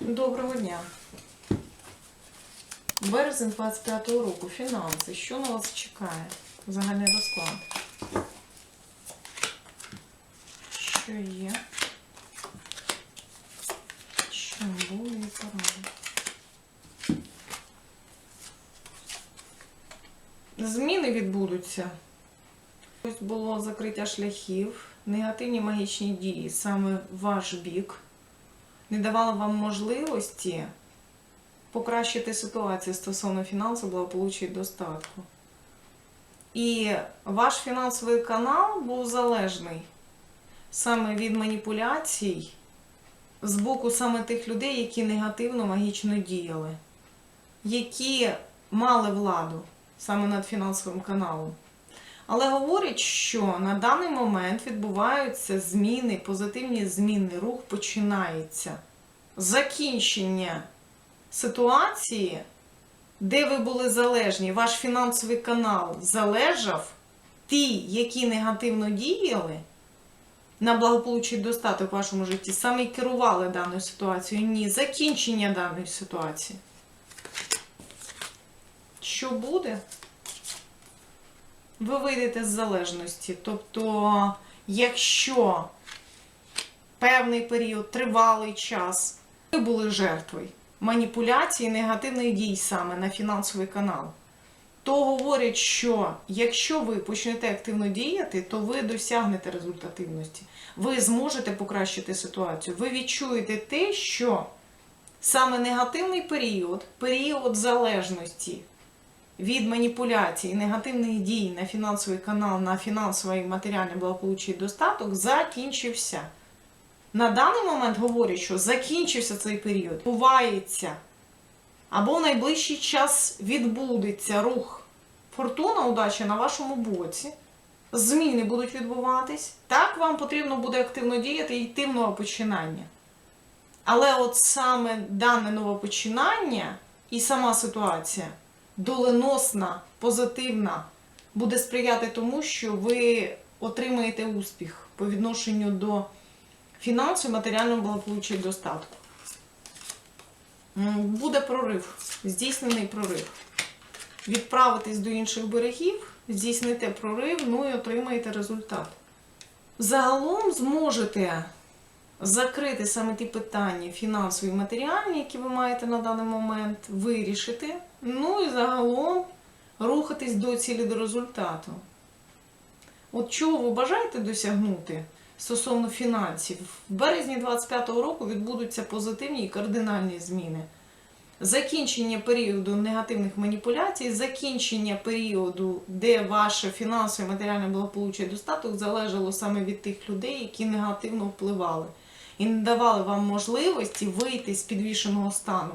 Доброго дня. Березень 25-го року. Фінанси. Що на вас чекає? Загальний розклад. Що є? Чим буде і поради? Зміни відбудуться. Ось було закриття шляхів, негативні магічні дії саме ваш бік не давала вам можливості покращити ситуацію стосовно фінансового благополуччя і достатку. І ваш фінансовий канал був залежний саме від маніпуляцій з боку саме тих людей, які негативно магічно діяли, які мали владу саме над фінансовим каналом. Але говорять, що на даний момент відбуваються зміни, позитивні зміни, рух починається. Закінчення ситуації, де ви були залежні, ваш фінансовий канал залежав, ті, які негативно діяли на благополуччя і достаток в вашому житті, саме керували даною ситуацією. Ні, закінчення даної ситуації. Що буде? Ви вийдете з залежності. Тобто, якщо певний період, тривалий час, ви були жертвою маніпуляції, негативних дій саме на фінансовий канал, то говорять, що якщо ви почнете активно діяти, то ви досягнете результативності. Ви зможете покращити ситуацію. Ви відчуєте те, що саме негативний період, період залежності від маніпуляцій, негативних дій на фінансовий канал, на фінансове і матеріальне благополуччя і достаток закінчився. На даний момент говорять, що закінчився цей період, бувається, або в найближчий час відбудеться рух. Фортуна, удача на вашому боці. Зміни будуть відбуватись. Так, вам потрібно буде активно діяти і йти в новопочинання. Але от саме дане новопочинання і сама ситуація доленосна, позитивна, буде сприяти тому, що ви отримаєте успіх по відношенню до фінансу, матеріального благополуччя і достатку. Буде прорив, здійснений прорив. Відправитесь до інших берегів, здійсните прорив, ну і отримаєте результат. Загалом зможете закрити саме ті питання фінансові і матеріальні, які ви маєте на даний момент, вирішити. Ну і загалом рухатись до цілі до результату. От чого ви бажаєте досягнути стосовно фінансів? В березні 25-го року відбудуться позитивні і кардинальні зміни. Закінчення періоду негативних маніпуляцій, закінчення періоду, де ваше фінансове і матеріальне благополуччя і достаток залежало саме від тих людей, які негативно впливали і не давали вам можливості вийти з підвішеного стану.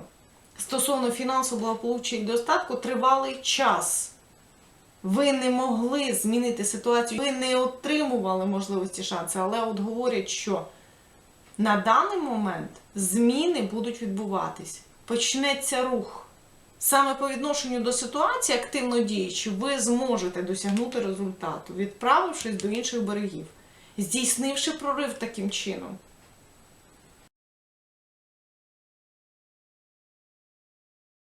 Стосовно фінансового благополуччя і достатку тривалий час. Ви не могли змінити ситуацію, ви не отримували можливості шанси, але от говорять, що на даний момент зміни будуть відбуватись. Почнеться рух. Саме по відношенню до ситуації, активно діючи, ви зможете досягнути результату, відправившись до інших берегів, здійснивши прорив таким чином.